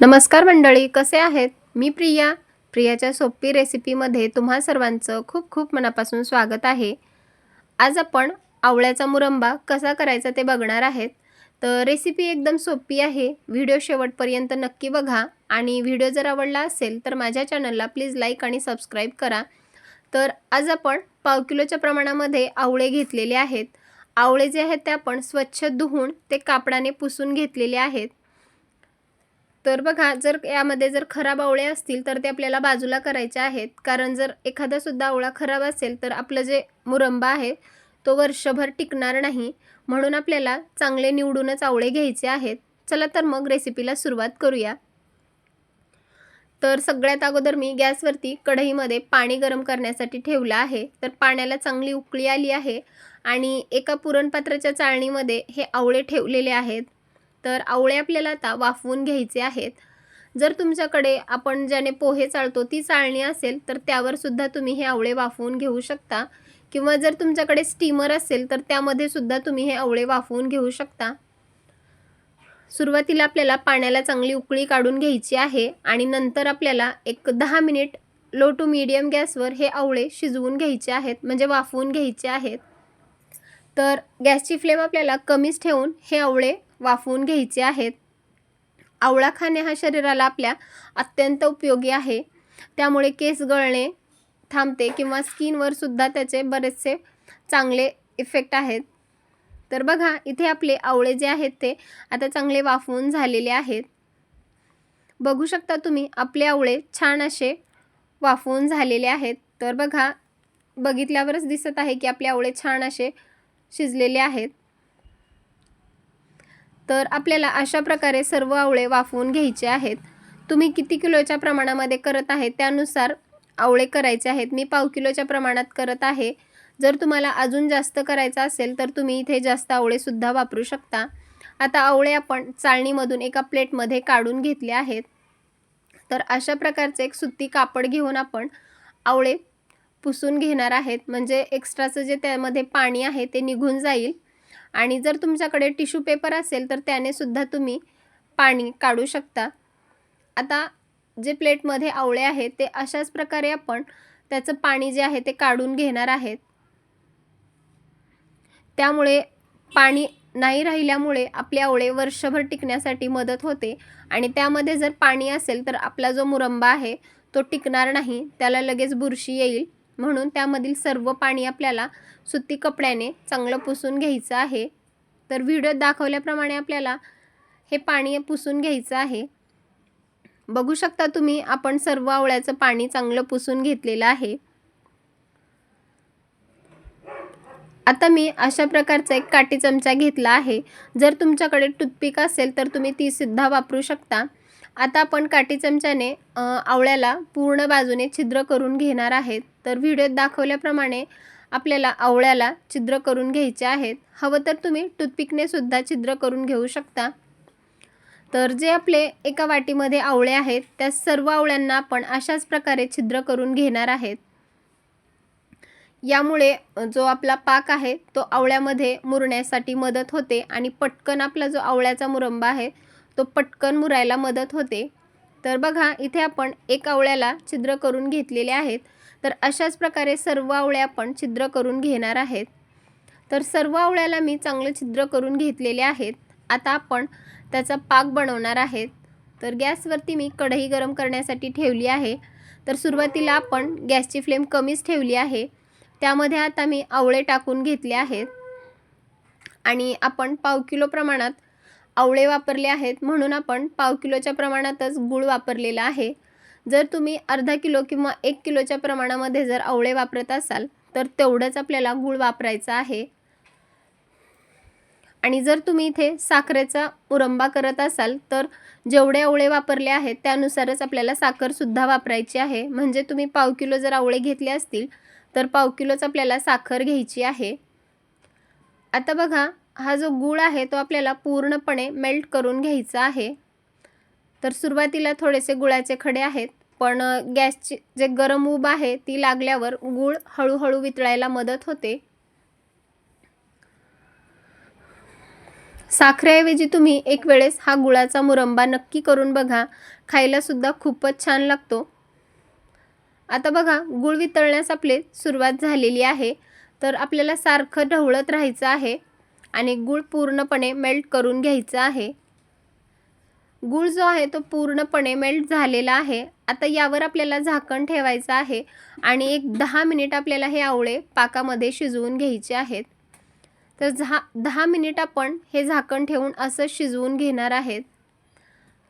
नमस्कार मंडळी कसे आहेत? मी प्रिया. प्रियाच्या सोपी रेसिपीमध्ये तुम्हा सर्वांचं खूप खूप मनापासून स्वागत आहे. आज आपण आवळ्याचा मुरंबा कसा करायचा ते बघणार आहेत. तर रेसिपी एकदम सोपी आहे. व्हिडिओ शेवटपर्यंत नक्की बघा आणि व्हिडिओ जर आवडला असेल तर माझ्या चॅनलला प्लीज लाईक आणि सबस्क्राईब करा. तर आज आपण पाव किलोच्या प्रमाणामध्ये आवळे घेतलेले आहेत. आवळे जे आहेत ते आपण स्वच्छ धुवून ते कापडाने पुसून घेतलेले आहेत. तर बघा जर यामध्ये जर खराब आवळे असतील तर ते आपल्याला बाजूला करायचे आहेत. कारण जर एखादासुद्धा आवळा खराब असेल तर आपलं जे मुरंबा आहे तो वर्षभर टिकणार नाही. म्हणून आपल्याला चांगले निवडूनच आवळे घ्यायचे आहेत. चला तर मग रेसिपीला सुरुवात करूया. तर सगळ्यात अगोदर मी गॅसवरती कढईमध्ये पाणी गरम करण्यासाठी ठेवलं आहे. तर पाण्याला चांगली उकळी आली आहे. आणि एका पुरणपात्राच्या चाळणीमध्ये हे आवळे ठेवलेले आहेत. तर आवळे आपल्याला आता वाफवून घ्यायचे आहेत. जर तुमच्याकडे आपण ज्याने पोहे चाळतो ती चाळणी असेल तर त्यावर सुद्धा तुम्ही हे आवळे वाफवून घेऊ शकता. किंवा जर तुमच्याकडे स्टीमर असेल तर त्यामध्ये सुद्धा तुम्ही हे आवळे वाफवून घेऊ शकता. सुरुवातीला आपल्याला पाण्याला चांगली उकळी काढून घ्यायची आहे आणि नंतर आपल्याला एक दहा मिनिट लो टू मीडियम गॅसवर हे आवळे शिजवून घ्यायचे आहेत म्हणजे वाफवून घ्यायचे आहेत. तर गॅसची फ्लेम आपल्याला कमीच ठेवून हे आवळे वाफवून घ्यायचे आहेत. आवळा खाणे हा शरीराला आपल्या अत्यंत उपयोगी आहे. त्यामुळे केस गळणे थांबते किंवा स्किनवर सुद्धा त्याचे बरेचसे चांगले इफेक्ट आहेत. तर बघा इथे आपले आवळे जे आहेत ते आता चांगले वाफवून झालेले आहेत. बघू शकता तुम्ही आपले आवळे छान असे वाफवून झालेले आहेत. तर बघा बघितल्यावरच दिसत आहे की आपले आवळे छान असे शिजलेले आहेत. तर आपल्याला अशा प्रकारे सर्व आवळे वाफवून घ्यायचे आहेत. तुम्ही किती किलोच्या प्रमाणामध्ये करत आहे त्यानुसार आवळे करायचे आहेत. मी पाव किलोच्या प्रमाणात करत आहे. जर तुम्हाला अजून जास्त करायचं असेल तर तुम्ही इथे जास्त आवळेसुद्धा वापरू शकता. आता आवळे आपण चाळणीमधून एका प्लेटमध्ये काढून घेतले आहेत. तर अशा प्रकारचे एक सुती कापड घेऊन आपण आवळे पुसून घेणार आहेत. म्हणजे एक्स्ट्राचं जे त्यामध्ये पाणी आहे ते निघून जाईल. आणि जर तुमच्याकडे टिश्यू पेपर असेल तर त्याने सुद्धा तुम्ही पाणी काढू शकता. आता जे प्लेटमध्ये आवळे आहेत ते अशाच प्रकारे आपण त्याचं पाणी जे आहे ते काढून घेणार आहेत. त्यामुळे पाणी नाही राहिल्यामुळे आपले आवळे वर्षभर टिकण्यासाठी मदत होते आणि त्यामध्ये जर पाणी असेल तर आपला जो मुरंबा आहे तो टिकणार नाही. त्याला लगेच बुरशी येईल. म्हणून त्यामधील सर्व पाणी आपल्याला सुती कपड्याने चांगलं पुसून घ्यायचं आहे. तर व्हिडिओत दाखवल्याप्रमाणे आपल्याला हे पाणी पुसून घ्यायचं आहे. बघू शकता तुम्ही आपण सर्व आवळ्याचं पाणी चांगलं पुसून घेतलेलं आहे. आता मी अशा प्रकारचा एक काठी चमचा घेतला आहे. जर तुमच्याकडे टूथपिक असेल तर तुम्ही ती सुद्धा वापरू शकता. आता आपण काठी चमच्याने आवळ्याला पूर्ण बाजूने छिद्र करून घेणार आहेत. तर व्हिडिओत दाखवल्याप्रमाणे आपल्याला आवळ्याला छिद्र करून घ्यायचे आहेत. हवं तर तुम्ही टूथपिकने सुद्धा छिद्र करून घेऊ शकता. तर जे आपले एका वाटीमध्ये आवळे आहेत त्या सर्व आवळ्यांना आपण अशाच प्रकारे छिद्र करून घेणार आहेत. यामुळे जो आपला पाक आहे तो आवळ्यामध्ये मुरण्यासाठी मदत होते आणि पटकन आपला जो आवळ्याचा मुरंबा आहे तो पटकन मुरायला मदत होते. तर बघा इथे आपण एक आवळ्याला छिद्र करून घेतलेले आहेत. तर अशाच प्रकारे सर्व आवळ्या आपण छिद्र करून घेणार आहेत. तर सर्व आवळ्याला मी चांगलं छिद्र करून घेतलेले आहेत. आता आपण त्याचा पाक बनवणार आहेत. तर गॅसवरती मी कढई गरम करण्यासाठी ठेवली आहे. तर सुरुवातीला आपण गॅसची फ्लेम कमीच ठेवली आहे. त्यामध्ये आता मी आवळे टाकून घेतले आहेत. आणि आपण पाव किलो प्रमाणात आवळे वापरले आहेत म्हणून आपण पाव किलोच्या प्रमाणातच गूळ वापरलेला आहे. जर तुम्ही अर्धा किलो किंवा एक किलोच्या प्रमाणामध्ये जर आवळे वापरत असाल तर तेवढंच आपल्याला गूळ वापरायचा आहे. आणि जर तुम्ही इथे साखरेचा मुरंबा करत असाल तर जेवढे आवळे वापरले आहेत त्यानुसारच आपल्याला साखरसुद्धा वापरायची आहे. म्हणजे तुम्ही पाव किलो जर आवळे घेतले असतील तर पाव किलोच आपल्याला साखर घ्यायची आहे. आता बघा हा जो गूळ आहे तो आपल्याला पूर्णपणे मेल्ट करून घ्यायचा आहे. तर सुरुवातीला थोडेसे गुळाचे खडे आहेत पण गॅसची जे गरम ऊब आहे ती लागल्यावर गूळ हळूहळू वितळायला मदत होते. साखरेऐवजी तुम्ही एक वेळेस हा गुळाचा मुरंबा नक्की करून बघा. खायलासुद्धा खूपच छान लागतो. आता बघा गुळ वितळण्यास आपले सुरुवात झालेली आहे. तर आपल्याला सारखं ढवळत राहायचं आहे. आणि गूळ पूर्णपणे मेल्ट करून घ्यायचं आहे. गूळ जो आहे तो पूर्णपणे मेल्ट झालेला आहे. आता यावर आपल्याला झाकण ठेवायचं आहे आणि एक दहा मिनिट आपल्याला हे आवळे पाकामध्ये शिजवून घ्यायचे आहेत. तर झा दहा मिनिट आपण हे झाकण ठेवून असं शिजवून घेणार आहेत.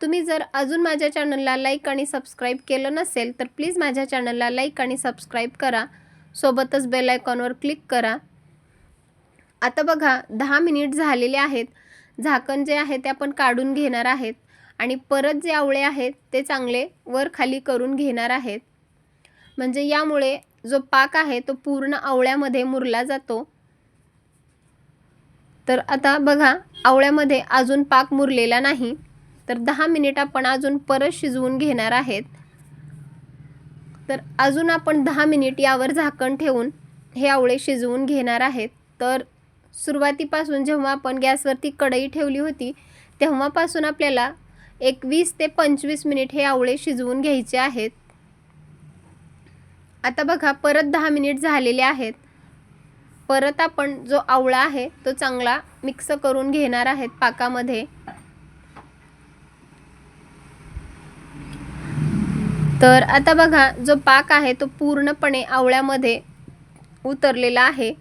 तुम्ही जर अजून माझ्या चॅनलला लाईक आणि सबस्क्राईब केलं नसेल तर प्लीज माझ्या चॅनलला लाईक आणि सबस्क्राईब करा. सोबतच बेल आयकॉनवर क्लिक करा. आता बघा दहा मिनिट झालेले आहेत. झाकण जे आहे ते आपण काढून घेणार आहेत. आणि परत जे आवळे आहेत ते चांगले वर खाली करून घेणार आहेत. म्हणजे यामुळे जो पाक आहे तो पूर्ण आवळ्यामध्ये मुरला जातो. तर आता बघा आवळ्यामध्ये अजून पाक मुरलेला नाही. तर दहा मिनिट आपण अजून परत शिजवून घेणार आहेत. तर अजून आपण दहा मिनिट यावर झाकण ठेवून हे आवळे शिजवून घेणार आहेत. तर सुरुवातीपासून जेव्हा आपण गॅसवरती कढई ठेवली होती तेव्हापासून आपल्याला एक वीस ते पंचवीस मिनिट हे आवळे शिजवून घ्यायचे आहेत. आता बघा परत दहा मिनिट झालेले आहेत. परत आपण जो आवळा आहे तो चांगला मिक्स करून घेणार आहेत पाकामध्ये. तर आता बघा जो पाक आहे तो पूर्णपणे आवळ्यामध्ये उतरलेला आहे.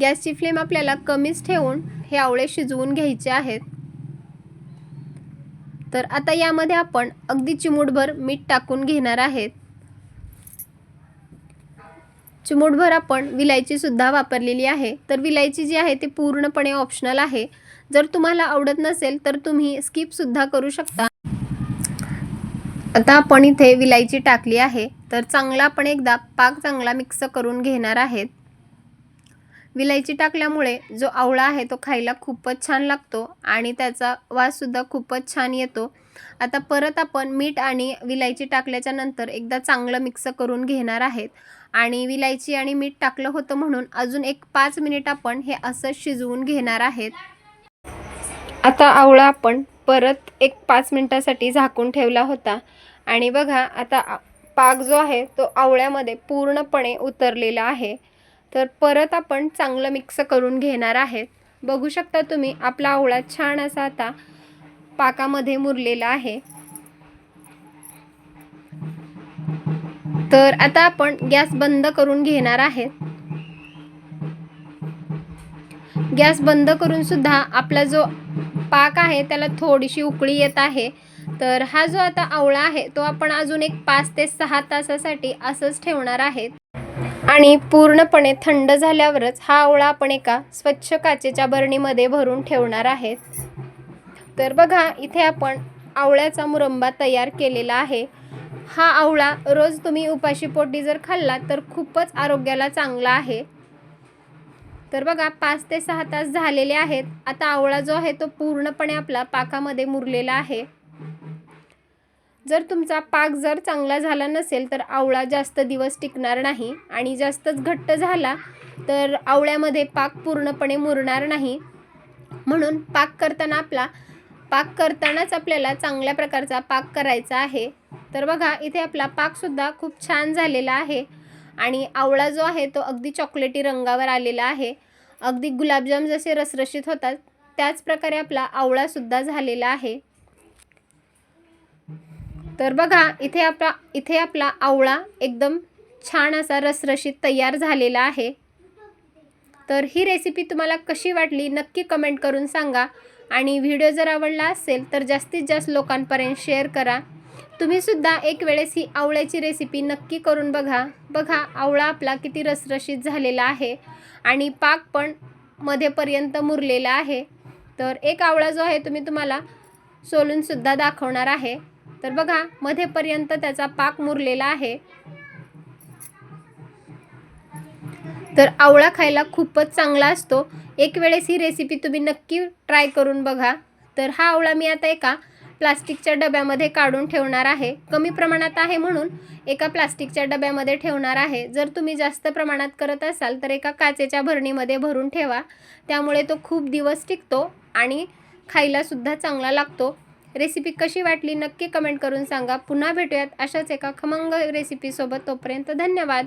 गॅसची फ्लेम आपल्याला कमीच ठेवून हे आवळे शिजवून घ्यायचे आहेत. तर आता यामध्ये आपण अगदी चिमूटभर मीठ टाकून घेणार आहेत. चिमूटभर आपण विलायचीसुद्धा वापरलेली आहे. तर विलायची जी आहे ती पूर्णपणे ऑप्शनल आहे. जर तुम्हाला आवडत नसेल तर तुम्ही स्किपसुद्धा करू शकता. आता आपण इथे विलायची टाकली आहे. तर चांगला आपण एकदा पाक चांगला मिक्स करून घेणार आहेत. विलायची टाकल्यामुळे जो आवळा आहे तो खायला खूपच छान लागतो आणि त्याचा वाससुद्धा खूपच छान येतो. आता परत आपण मीठ आणि विलायची टाकल्याच्या नंतर एकदा चांगलं मिक्स करून घेणार आहेत. आणि विलायची आणि मीठ टाकलं होतं म्हणून अजून एक पाच मिनिट आपण हे असं शिजवून घेणार आहेत. आता आवळा आपण परत एक पाच मिनटासाठी झाकून ठेवला होता. आणि बघा आता पाक जो आहे तो आवळ्यामध्ये पूर्णपणे उतरलेला आहे. तर परत आपण चांगलं मिक्स करून घेणार आहेत. बघू शकता तुम्ही आपला आवळा छान असा आता पाकामध्ये मुरलेला आहे. तर आता आपण गॅस बंद करून घेणार आहेत. गॅस बंद करून सुद्धा आपला जो पाक आहे त्याला थोडीशी उकळी येत आहे. तर हा जो आता आवळा आहे तो आपण अजून एक पाच ते सहा तासासाठी असंच ठेवणार आहेत. आणि पूर्णपणे थंड झाल्यावरच हा आवळा आपण एका स्वच्छ काचेच्या बरणीमध्ये भरून ठेवणार आहेत. तर बघा इथे आपण आवळ्याचा मुरंबा तयार केलेला आहे. हा आवळा रोज तुम्ही उपाशी पोटी जर खाल्ला तर खूपच आरोग्याला चांगला आहे. तर बघा पाच ते सहा तास झालेले आहेत. आता आवळा जो आहे तो पूर्णपणे आपला पाकामध्ये मुरलेला आहे. जर तुमचा पाक जर चांगला झाला नसेल तर आवळा जास्त दिवस टिकणार नाही आणि जास्तच घट्ट झाला तर आवळ्यामध्ये पाक पूर्णपणे मुरणार नाही. म्हणून पाक करताना आपला पाक करतानाच आपल्याला चांगल्या प्रकारचा पाक करायचा आहे. तर बघा इथे आपला पाकसुद्धा खूप छान झालेला आहे आणि आवळा जो आहे तो अगदी चॉकलेटी रंगावर आलेला आहे. अगदी गुलाबजाम जसे रसरशीत होतात त्याच प्रकारे आपला आवळासुद्धा झालेला आहे. तर बघा इथे आपला इथे आपला आवळा एकदम छान असा रसरशीत तयार झालेला आहे. तर ही रेसिपी तुम्हाला कशी वाटली नक्की कमेंट करून सांगा. आणि व्हिडिओ जर आवडला असेल तर जास्तीत जास्त लोकांपर्यंत शेअर करा. तुम्हीसुद्धा एक वेळेस ही आवळ्याची रेसिपी नक्की करून बघा. बघा आवळा आपला किती रसरशीत झालेला आहे. आणि पाक पण मध्येपर्यंत मुरलेला आहे. तर एक आवळा जो आहे तुम्ही तुम्हाला सोलूनसुद्धा दाखवणार आहे. तर बघा मध्येपर्यंत त्याचा पाक मुरलेला आहे. तर आवळा खायला खूपच चांगला असतो. एक वेळेस ही रेसिपी तुम्ही नक्की ट्राय करून बघा. तर हा आवळा मी आता एका प्लास्टिकच्या डब्यामध्ये काढून ठेवणार आहे. कमी प्रमाणात आहे म्हणून एका प्लास्टिकच्या डब्यामध्ये ठेवणार आहे. जर तुम्ही जास्त प्रमाणात करत असाल तर एका काचेच्या भरणीमध्ये भरून ठेवा. त्यामुळे तो खूप दिवस टिकतो आणि खायलासुद्धा चांगला लागतो. रेसिपी कशी वाटली नक्की कमेंट करून सांगा. पुन्हा भेटूयात अशाच एका खमंग रेसिपीसोबत. तोपर्यंत धन्यवाद.